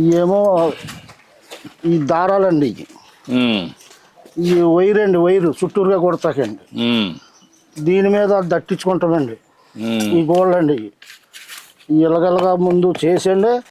ఇవేమో ఈ దారాలండి. ఈ వైర్ అండి వైరు చుట్టూరుగా కొడతాకండి. దీని మీద దట్టించుకుంటామండి. ఈ గోల్డ్ అండి ఇలగలగా ముందు చేసండి